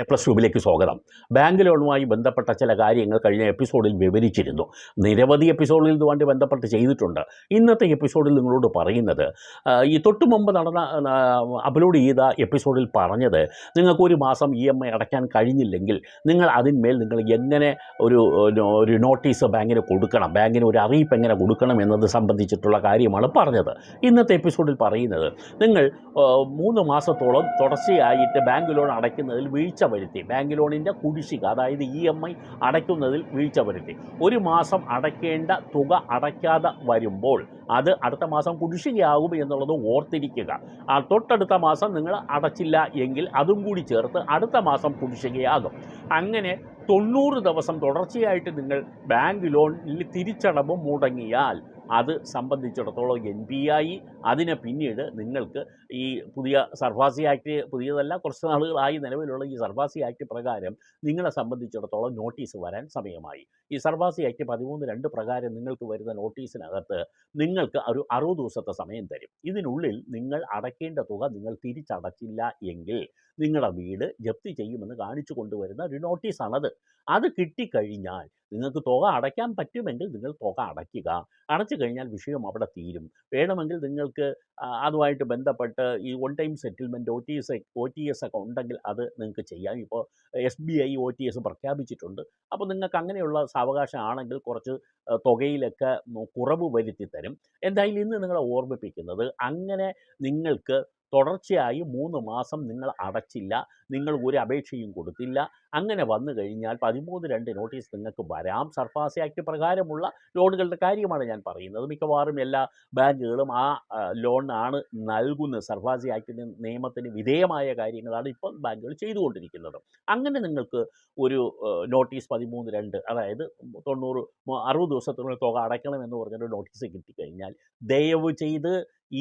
A plus ട്യൂബിലേക്ക് സ്വാഗതം. Bank ലോണുമായി ബന്ധപ്പെട്ട ചില കാര്യങ്ങൾ കഴിഞ്ഞ എപ്പിസോഡിൽ വിവരിച്ചിരുന്നു. നിരവധി എപ്പിസോഡിൽ ഇതുമായി ബന്ധപ്പെട്ട് ചെയ്തിട്ടുണ്ട്. ഇന്നത്തെ എപ്പിസോഡിൽ നിങ്ങളോട് പറയുന്നത് ഈ തൊട്ടു മുമ്പ് നടന്ന അപ്ലോഡ് ചെയ്ത എപ്പിസോഡിൽ പറഞ്ഞത് നിങ്ങൾക്ക് ഒരു മാസം ഇ എം ഐ അടയ്ക്കാൻ കഴിഞ്ഞില്ലെങ്കിൽ നിങ്ങൾ അതിന്മേൽ നിങ്ങൾ എങ്ങനെ ഒരു ഒരു നോട്ടീസ് ബാങ്കിന് കൊടുക്കണം ബാങ്കിന് ഒരു അറിയിപ്പ് എങ്ങനെ കൊടുക്കണം എന്നത് സംബന്ധിച്ചിട്ടുള്ള കാര്യമാണ് പറഞ്ഞത്. ഇന്നത്തെ എപ്പിസോഡിൽ പറയുന്നത് നിങ്ങൾ മൂന്ന് മാസത്തോളം തുടർച്ചയായിട്ട് ബാങ്ക് ലോൺ അടയ്ക്കുന്നതിൽ വീഴ്ച വരുത്തി. ബാങ്ക് ലോണിന്റെ കുടിശ്ശിക അതായത് ഇ എം ഐ അടയ്ക്കുന്നതിൽ വീഴ്ച വരുത്തി. ഒരു മാസം അടയ്ക്കേണ്ട തുക അടയ്ക്കാതെ വരുമ്പോൾ അത് അടുത്ത മാസം കുടിശ്ശികയാകും എന്നുള്ളത് ഓർത്തിരിക്കുക. തൊട്ടടുത്ത മാസം നിങ്ങൾ അടച്ചില്ല എങ്കിൽ അതും കൂടി ചേർത്ത് അടുത്ത മാസം കുടിശ്ശികയാകും. അങ്ങനെ തൊണ്ണൂറ് ദിവസം തുടർച്ചയായിട്ട് നിങ്ങൾ ബാങ്ക് ലോണിൽ തിരിച്ചടവ് മുടങ്ങിയാൽ അത് സംബന്ധിച്ചിടത്തോളം എൻ പി ആയി അതിനെ പിന്നീട് നിങ്ങൾക്ക് ഈ പുതിയ സർഫാസി ആക്ട് പുതിയതല്ല കുറച്ച് നാളുകളായി നിലവിലുള്ള ഈ സർഫാസി ആക്ട് പ്രകാരം നിങ്ങളെ സംബന്ധിച്ചിടത്തോളം നോട്ടീസ് വരാൻ സമയമായി. ഈ സർഫാസി ആക്ട് പതിമൂന്ന് രണ്ട് പ്രകാരം നിങ്ങൾക്ക് വരുന്ന നോട്ടീസിനകത്ത് നിങ്ങൾക്ക് ഒരു അറുപത് ദിവസത്തെ സമയം തരും. ഇതിനുള്ളിൽ നിങ്ങൾ അടയ്ക്കേണ്ട തുക നിങ്ങൾ തിരിച്ചടച്ചില്ല എങ്കിൽ നിങ്ങളുടെ വീട് ജപ്തി ചെയ്യുമെന്ന് കാണിച്ചു കൊണ്ടുവരുന്ന ഒരു നോട്ടീസാണത്. അത് കിട്ടിക്കഴിഞ്ഞാൽ നിങ്ങൾക്ക് തുക അടയ്ക്കാൻ പറ്റുമെങ്കിൽ നിങ്ങൾ തുക അടയ്ക്കുക. അടച്ചു കഴിഞ്ഞാൽ വിഷയം അവിടെ തീരും. വേണമെങ്കിൽ നിങ്ങൾക്ക് അതുമായിട്ട് ബന്ധപ്പെട്ട് ഈ one time settlement O T S O T S ഒക്കെ ഉണ്ടെങ്കിൽ അത് നിങ്ങൾക്ക് ചെയ്യാം. ഇപ്പോൾ S B I O T S പ്രഖ്യാപിച്ചിട്ടുണ്ട്. അപ്പോൾ നിങ്ങൾക്ക് അങ്ങനെയുള്ള സാവകാശം ആണെങ്കിൽ കുറച്ച് തുകയിലൊക്കെ കുറവ് വരുത്തി തരും എന്തായാലും ഇന്ന് നിങ്ങളെ ഓർമ്മിപ്പിക്കുന്നത് അങ്ങനെ നിങ്ങൾക്ക് തുടർച്ചയായി മൂന്ന് മാസം നിങ്ങൾ അടച്ചില്ല നിങ്ങൾ ഒരു അപേക്ഷയും കൊടുത്തില്ല. അങ്ങനെ വന്നു കഴിഞ്ഞാൽ പതിമൂന്ന് രണ്ട് നോട്ടീസ് നിങ്ങൾക്ക് വരാം. സർഫാസി ആക്ട് പ്രകാരമുള്ള ലോണുകളുടെ കാര്യമാണ് ഞാൻ പറയുന്നത്. മിക്കവാറും എല്ലാ ബാങ്കുകളും ആ ലോണാണ് നൽകുന്നത് സർഫാസി ആക്ടിന് നിയമത്തിന് വിധേയമായ കാര്യങ്ങളാണ് ഇപ്പോൾ ബാങ്കുകൾ ചെയ്തുകൊണ്ടിരിക്കുന്നത്. അങ്ങനെ നിങ്ങൾക്ക് ഒരു നോട്ടീസ് പതിമൂന്ന് രണ്ട് അതായത് തൊണ്ണൂറ് അറുപത് ദിവസത്തിനുള്ളിൽ തുക അടയ്ക്കണമെന്ന് പറഞ്ഞൊരു നോട്ടീസ് കിട്ടിക്കഴിഞ്ഞാൽ ദയവ് ചെയ്ത്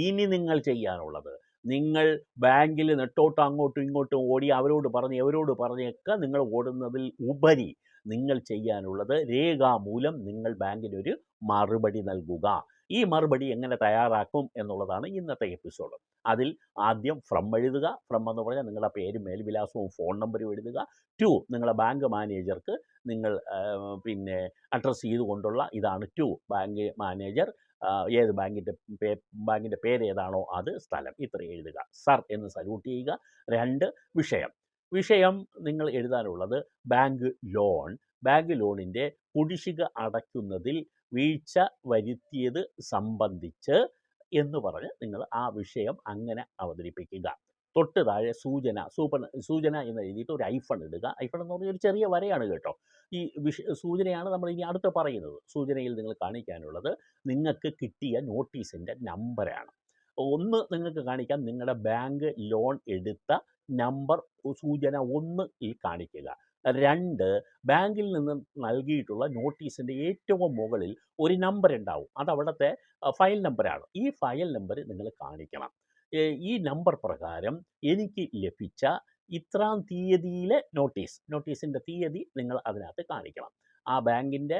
ഇനി നിങ്ങൾ ചെയ്യാനുള്ളത് നിങ്ങൾ ബാങ്കിൽ നെട്ടോട്ട് അങ്ങോട്ടും ഇങ്ങോട്ടും ഓടി അവരോട് പറഞ്ഞ് അവരോട് പറഞ്ഞൊക്കെ നിങ്ങൾ ഓടുന്നതിൽ ഉപരി നിങ്ങൾ ചെയ്യാനുള്ളത് രേഖാമൂലം നിങ്ങൾ ബാങ്കിനൊരു മറുപടി നൽകുക. ഈ മറുപടി എങ്ങനെ തയ്യാറാക്കും എന്നുള്ളതാണ് ഇന്നത്തെ എപ്പിസോഡ്. അതിൽ ആദ്യം ഫ്രം എഴുതുക. ഫ്രം എന്ന് പറഞ്ഞാൽ നിങ്ങളുടെ പേരും മേൽവിലാസവും ഫോൺ നമ്പറും എഴുതുക. ടു നിങ്ങളുടെ ബാങ്ക് മാനേജർക്ക് നിങ്ങൾ പിന്നെ അഡ്രസ്സ് ചെയ്തുകൊണ്ടുള്ള ഇതാണ് ടു ബാങ്ക് മാനേജർ ഏത് ബാങ്കിന്റെ പേ ബാങ്കിന്റെ പേര് ഏതാണോ അത് സ്ഥലം ഇത്ര എഴുതുക. സർ എന്ന് സല്യൂട്ട് ചെയ്യുക. രണ്ട് വിഷയം. വിഷയം നിങ്ങൾ എഴുതാനുള്ളത് ബാങ്ക് ലോൺ. ബാങ്ക് ലോണിന്റെ കുടിശ്ശിക അടയ്ക്കുന്നതിൽ വീഴ്ച വരുത്തിയത് സംബന്ധിച്ച് എന്ന് പറഞ്ഞ് നിങ്ങൾ ആ വിഷയം അങ്ങനെ അവതരിപ്പിക്കുക. തൊട്ട് താഴെ സൂചന സൂപ്പർ സൂചന എന്ന് എഴുതിയിട്ട് ഒരു ഐഫൺ ഇടുക. ഐഫൺ എന്ന് പറഞ്ഞാൽ ഒരു ചെറിയ വരയാണ് കേട്ടോ. ഈ വിഷ സൂചനയാണ് നമ്മൾ ഇനി അടുത്ത് പറയുന്നത്. സൂചനയിൽ നിങ്ങൾ കാണിക്കാനുള്ളത് നിങ്ങൾക്ക് കിട്ടിയ നോട്ടീസിന്റെ നമ്പറാണ് ഒന്ന് നിങ്ങൾക്ക് കാണിക്കാം നിങ്ങളുടെ ബാങ്ക് ലോൺ എടുത്ത നമ്പർ സൂചന ഒന്ന് ഈ കാണിക്കുക. രണ്ട് ബാങ്കിൽ നിന്ന് നൽകിയിട്ടുള്ള നോട്ടീസിന്റെ ഏറ്റവും മുകളിൽ ഒരു നമ്പർ ഉണ്ടാവും. അത് അവിടുത്തെ ഫയൽ നമ്പറാണ് ഈ ഫയൽ നമ്പർ നിങ്ങൾ കാണിക്കണം. ഈ നമ്പർ പ്രകാരം എനിക്ക് ലഭിച്ച ഇത്രാം തീയതിയിലെ നോട്ടീസ് നോട്ടീസിന്റെ തീയതി നിങ്ങൾ അതിനകത്ത് കാണിക്കണം. ആ ബാങ്കിന്റെ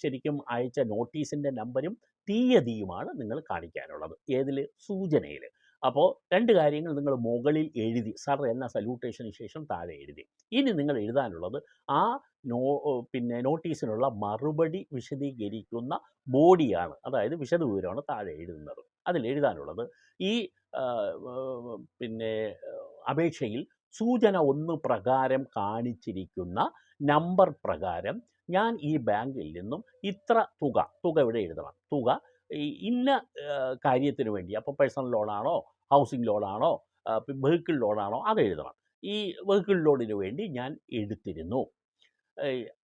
ശരിക്കും അയച്ച നോട്ടീസിന്റെ നമ്പരും തീയതിയുമാണ് നിങ്ങൾ കാണിക്കാനുള്ളത് ഏതിൽ സൂചനയിൽ അപ്പോൾ രണ്ട് കാര്യങ്ങൾ നിങ്ങൾ മുകളിൽ എഴുതി സർ എന്ന സല്യൂട്ടേഷന് ശേഷം താഴെ എഴുതി. ഇനി നിങ്ങൾ എഴുതാനുള്ളത് ആ നോ പിന്നെ നോട്ടീസിനുള്ള മറുപടി വിശദീകരിക്കുന്ന ബോഡിയാണ് അതായത് വിശദവിവരമാണ് താഴെ എഴുതുന്നത്. അതിൽ എഴുതാനുള്ളത് ഈ പിന്നെ അപേക്ഷയിൽ സൂചന ഒന്ന് പ്രകാരം കാണിച്ചിരിക്കുന്ന നമ്പർ പ്രകാരം ഞാൻ ഈ ബാങ്കിൽ നിന്നും ഇത്ര തുക തുക ഇവിടെ എഴുതണം. തുക ഇന്ന കാര്യത്തിന് വേണ്ടി അപ്പോൾ പേഴ്സണൽ ലോണാണോ ഹൗസിംഗ് ലോണാണോ വെഹിക്കിൾ ലോണാണോ അത് എഴുതണം. ഈ വെഹിക്കിൾ ലോണിന് വേണ്ടി ഞാൻ എടുത്തിരുന്നു.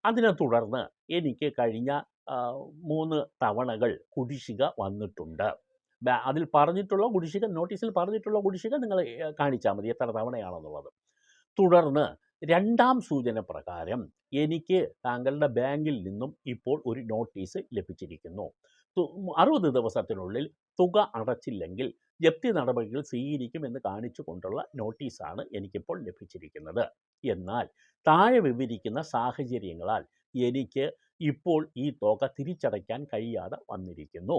അതിനെ തുടർന്ന് എനിക്ക് കഴിഞ്ഞ മൂന്ന് തവണകൾ കുടിശ്ശിക വന്നിട്ടുണ്ട്. അതിൽ പറഞ്ഞിട്ടുള്ള കുടിശ്ശിക നോട്ടീസിൽ പറഞ്ഞിട്ടുള്ള കുടിശ്ശിക നിങ്ങൾ കാണിച്ചാൽ മതി എത്ര തവണയാണെന്നുള്ളത്. തുടർന്ന് രണ്ടാം സൂചന പ്രകാരം എനിക്ക് താങ്കളുടെ ബാങ്കിൽ നിന്നും ഇപ്പോൾ ഒരു നോട്ടീസ് ലഭിച്ചിരിക്കുന്നു. അറുപത് ദിവസത്തിനുള്ളിൽ തുക അടച്ചില്ലെങ്കിൽ ജപ്തി നടപടികൾ സ്വീകരിക്കും സ്വീകരിക്കുമെന്ന് കാണിച്ചുകൊണ്ടുള്ള നോട്ടീസാണ് എനിക്കിപ്പോൾ ലഭിച്ചിരിക്കുന്നത്. എന്നാൽ താഴെ വിവരിക്കുന്ന സാഹചര്യങ്ങളാൽ എനിക്ക് ഇപ്പോൾ ഈ തുക തിരിച്ചടയ്ക്കാൻ കഴിയാതെ വന്നിരിക്കുന്നു.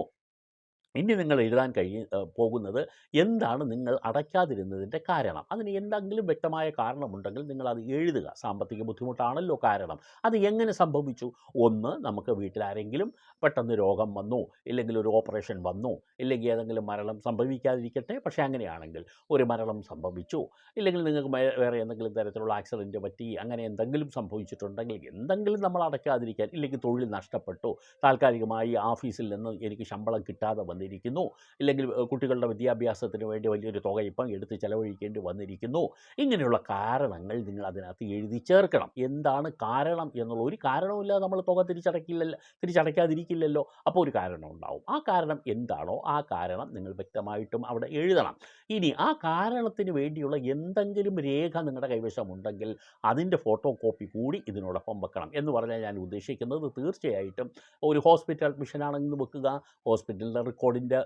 ഇനി നിങ്ങൾ എഴുതാൻ കഴിയ പോകുന്നത് എന്താണ് നിങ്ങൾ അടയ്ക്കാതിരുന്നതിന്റെ കാരണം. അതിന് എന്തെങ്കിലും വ്യക്തമായ കാരണമുണ്ടെങ്കിൽ നിങ്ങൾ അത് എഴുതുക. സാമ്പത്തിക ബുദ്ധിമുട്ടാണല്ലോ കാരണം. അത് എങ്ങനെ സംഭവിച്ചു? ഒന്ന് നമുക്ക് വീട്ടിലാരെങ്കിലും പെട്ടെന്ന് രോഗം വന്നു ഇല്ലെങ്കിൽ ഒരു ഓപ്പറേഷൻ വന്നു ഇല്ലെങ്കിൽ ഏതെങ്കിലും മരണം സംഭവിക്കാതിരിക്കട്ടെ. പക്ഷേ അങ്ങനെയാണെങ്കിൽ ഒരു മരണം സംഭവിച്ചു ഇല്ലെങ്കിൽ നിങ്ങൾക്ക് വേറെ എന്തെങ്കിലും തരത്തിലുള്ള ആക്സിഡന്റ് പറ്റി അങ്ങനെ എന്തെങ്കിലും സംഭവിച്ചിട്ടുണ്ടെങ്കിൽ എന്തെങ്കിലും നമ്മൾ അടയ്ക്കാതിരിക്കാൻ ഇല്ലെങ്കിൽ തൊഴിൽ നഷ്ടപ്പെട്ടു താൽക്കാലികമായി ഓഫീസിൽ നിന്ന് എനിക്ക് ശമ്പളം കിട്ടാതെ വന്നിരിക്കുന്നു. ഇല്ലെങ്കിൽ കുട്ടികളുടെ വിദ്യാഭ്യാസത്തിന് വേണ്ടി വലിയൊരു തുക ഇപ്പം എടുത്ത് ചെലവഴിക്കേണ്ടി വന്നിരിക്കുന്നു. ഇങ്ങനെയുള്ള കാരണങ്ങൾ നിങ്ങൾ അതിനകത്ത് എഴുതി ചേർക്കണം. എന്താണ് കാരണം എന്നുള്ള ഒരു കാരണവുമില്ലാതെ നമ്മൾ തുക തിരിച്ചടക്കില്ലല്ലോ തിരിച്ചടയ്ക്കാതിരിക്കില്ലല്ലോ. അപ്പോൾ ഒരു കാരണം ഉണ്ടാവും. ആ കാരണം എന്താണോ ആ കാരണം നിങ്ങൾ വ്യക്തമായിട്ടും അവിടെ എഴുതണം. ഇനി ആ കാരണത്തിന് വേണ്ടിയുള്ള എന്തെങ്കിലും രേഖ നിങ്ങളുടെ കൈവശമുണ്ടെങ്കിൽ അതിന്റെ ഫോട്ടോ കോപ്പി കൂടി ഇതിനോടൊപ്പം വെക്കണം എന്ന് പറഞ്ഞാൽ ഞാൻ ഉദ്ദേശിക്കുന്നത് തീർച്ചയായിട്ടും ഒരു ഹോസ്പിറ്റൽ അഡ്മിഷനാണെന്ന് വെക്കുക ഹോസ്പിറ്റലിന്റെ റെക്കോർഡിന്റെ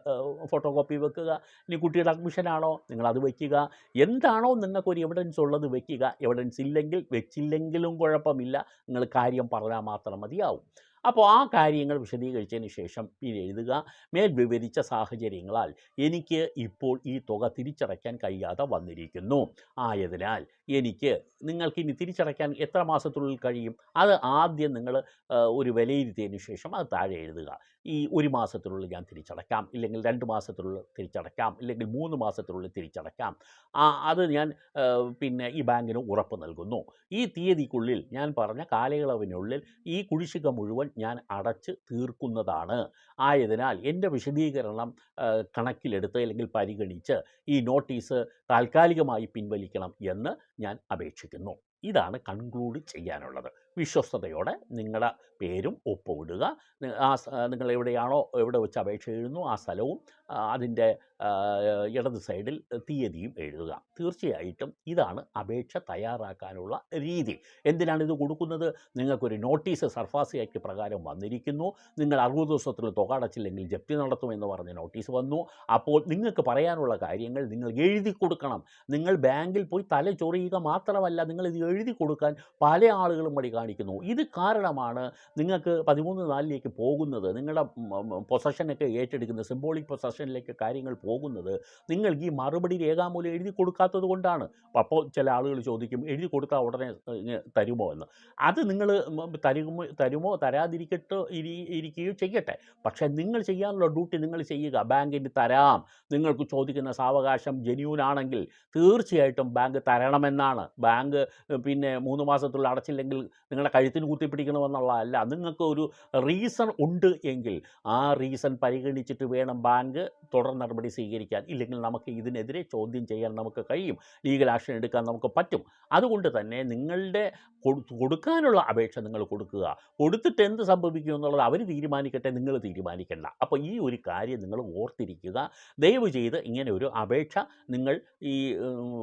ഫോട്ടോ കോപ്പി വെക്കുക. ഇനി കുട്ടിയുടെ അഡ്മിഷനാണോ നിങ്ങളത് വയ്ക്കുക എന്താണോ നിങ്ങൾക്കൊരു എവിഡൻസ് ഉള്ളത് വയ്ക്കുക എവിഡൻസ് ഇല്ലെങ്കിൽ വെച്ചില്ലെങ്കിലും കുഴപ്പമില്ല. നിങ്ങൾ കാര്യം പറഞ്ഞാൽ മാത്രം മതിയാവും. അപ്പോൾ ആ കാര്യങ്ങൾ വിശദീകരിച്ചതിന് ശേഷം പിന്നെ എഴുതുക. മേൽ വിവരിച്ച സാഹചര്യങ്ങളാൽ എനിക്ക് ഇപ്പോൾ ഈ തുക തിരിച്ചടയ്ക്കാൻ കഴിയാതെ വന്നിരിക്കുന്നു. ആയതിനാൽ എനിക്ക് നിങ്ങൾക്ക് ഇനി തിരിച്ചടയ്ക്കാൻ എത്ര മാസത്തിനുള്ളിൽ കഴിയും? അത് ആദ്യം നിങ്ങൾ ഒരു വിലയിരുത്തിയതിന് ശേഷം അത് താഴെ എഴുതുക. ഈ ഒരു മാസത്തിനുള്ളിൽ ഞാൻ തിരിച്ചടക്കാം. ഇല്ലെങ്കിൽ രണ്ട് മാസത്തിനുള്ളിൽ തിരിച്ചടക്കാം. ഇല്ലെങ്കിൽ മൂന്ന് മാസത്തിനുള്ളിൽ തിരിച്ചടക്കാം. ആ അത് ഞാൻ പിന്നെ ഈ ബാങ്കിന് ഉറപ്പ് നൽകുന്നു. ഈ തീയതിക്കുള്ളിൽ ഞാൻ പറഞ്ഞ കാലയളവിനുള്ളിൽ ഈ കുടിശ്ശിക മുഴുവൻ ഞാൻ അടച്ച് തീർക്കുന്നതാണ്. ആയതിനാൽ എന്റെ വിശദീകരണം കണക്കിലെടുത്ത് അല്ലെങ്കിൽ പരിഗണിച്ച് ഈ നോട്ടീസ് താൽക്കാലികമായി പിൻവലിക്കണം എന്ന് ഞാൻ അപേക്ഷിക്കുന്നു. ഇതാണ് കൺക്ലൂഡ് ചെയ്യാനുള്ളത്. വിശ്വസ്തയോടെ നിങ്ങളുടെ പേരും ഒപ്പിടുക. നി- ആ നിങ്ങൾ എവിടെയാണോ എവിടെ വെച്ച് അപേക്ഷ എഴുതുന്നു ആ സ്ഥലവും അതിന്റെ ഇടത് സൈഡിൽ തീയതിയും എഴുതുക. തീർച്ചയായിട്ടും ഇതാണ് അപേക്ഷ തയ്യാറാക്കാനുള്ള രീതി. എന്തിനാണ് ഇത് കൊടുക്കുന്നത്? നിങ്ങൾക്കൊരു നോട്ടീസ് സർഫാസി ആക്ട് പ്രകാരം വന്നിരിക്കുന്നു. നിങ്ങൾ അറുപത് ദിവസത്തിൽ തുക അടച്ചില്ലെങ്കിൽ ജപ്തി നടത്തുമെന്ന് പറഞ്ഞ നോട്ടീസ് വന്നു. അപ്പോൾ നിങ്ങൾക്ക് പറയാനുള്ള കാര്യങ്ങൾ നിങ്ങൾ എഴുതി കൊടുക്കണം. നിങ്ങൾ ബാങ്കിൽ പോയി തല ചൊറിയുക മാത്രമല്ല നിങ്ങൾ ഇത് എഴുതി കൊടുക്കാൻ പല ആളുകളും മടി കാണിക്കുന്നു ഇത് കാരണമാണ് നിങ്ങൾക്ക് പതിമൂന്ന് നാലിലേക്ക് പോകുന്നത് നിങ്ങളുടെ പൊസഷനൊക്കെ ഏറ്റെടുക്കുന്നത് സിംബോളിക് പൊസഷനിലേക്ക് കാര്യങ്ങൾ പോകുന്നത് നിങ്ങൾക്ക് ഈ മറുപടി രേഖാമൂലം എഴുതി കൊടുക്കാത്തത് കൊണ്ടാണ്. അപ്പോൾ ചില ആളുകൾ ചോദിക്കും എഴുതി കൊടുത്താൽ ഉടനെ തരുമോ? എന്ന്. അത് നിങ്ങൾ തരുമോ തരുമോ തരാതിരിക്കട്ടോ ഇരി ഇരിക്കുകയോ ചെയ്യട്ടെ. പക്ഷേ നിങ്ങൾ ചെയ്യാനുള്ള ഡ്യൂട്ടി നിങ്ങൾ ചെയ്യുക. ബാങ്കിന് തരാം. നിങ്ങൾക്ക് ചോദിക്കുന്ന സാവകാശം ജെന്യൂൻ ആണെങ്കിൽ തീർച്ചയായിട്ടും ബാങ്ക് തരണമെന്നാണ്. ബാങ്ക് പിന്നെ മൂന്ന് മാസത്തുള്ള അടച്ചില്ലെങ്കിൽ നിങ്ങളുടെ കഴുത്തിന് കുത്തിപ്പിടിക്കണമെന്നുള്ളതല്ല നിങ്ങൾക്ക് ഒരു റീസൺ ഉണ്ട് എങ്കിൽ ആ റീസൺ പരിഗണിച്ചിട്ട് വേണം ബാങ്ക് തുടർ നടപടി സ്വീകരിക്കാൻ. ഇല്ലെങ്കിൽ നമുക്ക് ഇതിനെതിരെ ചോദ്യം ചെയ്യാൻ നമുക്ക് കഴിയും. ലീഗൽ ആക്ഷൻ എടുക്കാൻ നമുക്ക് പറ്റും. അതുകൊണ്ട് തന്നെ നിങ്ങളുടെ കൊടു- കൊടുക്കാനുള്ള അപേക്ഷ നിങ്ങൾ കൊടുക്കുക. കൊടുത്തിട്ട് എന്ത് സംഭവിക്കും എന്നുള്ളത് അവർ തീരുമാനിക്കട്ടെ നിങ്ങൾ തീരുമാനിക്കണ്ട. അപ്പോൾ ഈ ഒരു കാര്യം നിങ്ങൾ ഓർത്തിരിക്കുക. ദയവ് ചെയ്ത് ഇങ്ങനെ ഒരു അപേക്ഷ നിങ്ങൾ ഈ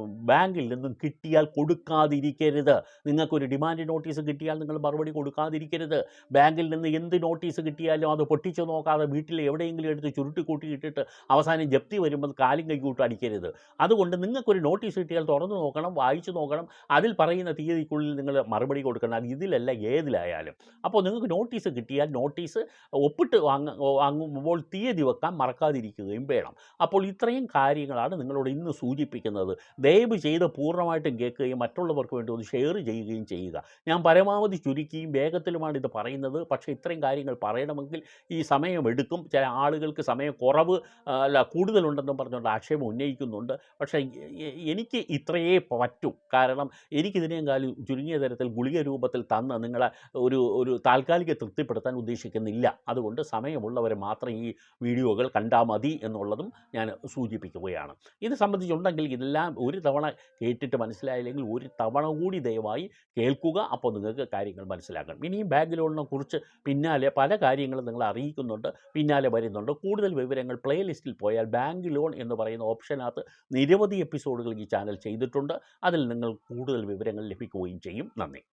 ബാങ്കിൽ നിന്നും കിട്ടിയാൽ കൊടുക്കാതിരിക്കരുത്. നിങ്ങൾക്കൊരു ഡിമാൻഡ് നോട്ടീസ് കിട്ടിയാൽ നിങ്ങൾ മറുപടി കൊടുക്കാതിരിക്കരുത്. ബാങ്കിൽ നിന്ന് എന്ത് നോട്ടീസ് കിട്ടിയാലും അത് പൊട്ടിച്ചു നോക്കാതെ വീട്ടിൽ എവിടെയെങ്കിലും എടുത്ത് ചുരുട്ടി കൂട്ടിയിട്ടിട്ട് അവസാനം ജപ്തി വരുമ്പോൾ കാലും കൈകൂട്ട് അടിക്കരുത്. അതുകൊണ്ട് നിങ്ങൾക്കൊരു നോട്ടീസ് കിട്ടിയാൽ തുറന്നു നോക്കണം വായിച്ചു നോക്കണം. അതിൽ പറയുന്ന തീയതിക്കുള്ളിൽ നിങ്ങൾ മറുപടി കൊടുക്കണം. ഇതിലല്ല ഏതിലായാലും. അപ്പോൾ നിങ്ങൾക്ക് നോട്ടീസ് കിട്ടിയാൽ നോട്ടീസ് ഒപ്പിട്ട് വാങ്ങ വാങ്ങുമ്പോൾ തീയതി വെക്കാൻ മറക്കാതിരിക്കുകയും വേണം. അപ്പോൾ ഇത്രയും കാര്യങ്ങളാണ് നിങ്ങളോട് ഇന്ന് സൂചിപ്പിക്കുന്നത്. ദയവ് ചെയ്ത് പൂർണമായിട്ടും കേൾക്കുകയും മറ്റുള്ളവർക്ക് വേണ്ടി ഒന്ന് ഷെയർ ചെയ്യുകയും ചെയ്യുക. ഞാൻ പരമാവധി ചുരുക്കിയും വേഗത്തിലുമാണ് ഇത് പറയുന്നത്. പക്ഷേ ഇത്രയും കാര്യങ്ങൾ പറയണമെങ്കിൽ ഈ സമയമെടുക്കും. ചില ആളുകൾക്ക് സമയം കുറവ് അല്ല കൂടുതലുണ്ടെന്നും പറഞ്ഞുകൊണ്ട് ആക്ഷേപം ഉന്നയിക്കുന്നുണ്ട്. പക്ഷേ എനിക്ക് ഇത്രയേ പറ്റൂ. കാരണം എനിക്കിതിനേയും കാലം ചുരുങ്ങിയ തരത്തിൽ ഗുളിക രൂപത്തിൽ തന്ന് നിങ്ങളെ ഒരു ഒരു താൽക്കാലിക തൃപ്തിപ്പെടുത്താൻ ഉദ്ദേശിക്കുന്നില്ല. അതുകൊണ്ട് സമയമുള്ളവർ മാത്രം ഈ വീഡിയോകൾ കണ്ടാൽ മതി എന്നുള്ളതും ഞാൻ സൂചിപ്പിക്കുകയാണ്. ഇത് സംബന്ധിച്ചുണ്ടെങ്കിൽ ഇതെല്ലാം ഒരു തവണ കേട്ടിട്ട് മനസ്സിലായില്ലെങ്കിൽ ഒരു തവണ കൂടി ദയവായി കേൾക്കുക. അപ്പോൾ നിങ്ങൾക്ക് കാര്യങ്ങൾ മനസ്സിലാക്കണം. ഇനിയും ബാങ്ക് ലോണിനെ കുറിച്ച് പിന്നാലെ പല കാര്യങ്ങളും നിങ്ങൾ അറിയിക്കുന്നുണ്ട് പിന്നാലെ വരുന്നുണ്ട്. കൂടുതൽ വിവരങ്ങൾ പ്ലേലിസ്റ്റിൽ പോയാൽ ബാങ്ക് ലോൺ എന്ന് പറയുന്ന ഓപ്ഷനകത്ത് നിരവധി എപ്പിസോഡുകൾ ഈ ചാനൽ ചെയ്തിട്ടുണ്ട്. അതിൽ നിങ്ങൾ കൂടുതൽ വിവരങ്ങൾ ലഭിക്കുകയും ചെയ്യും. നന്ദി.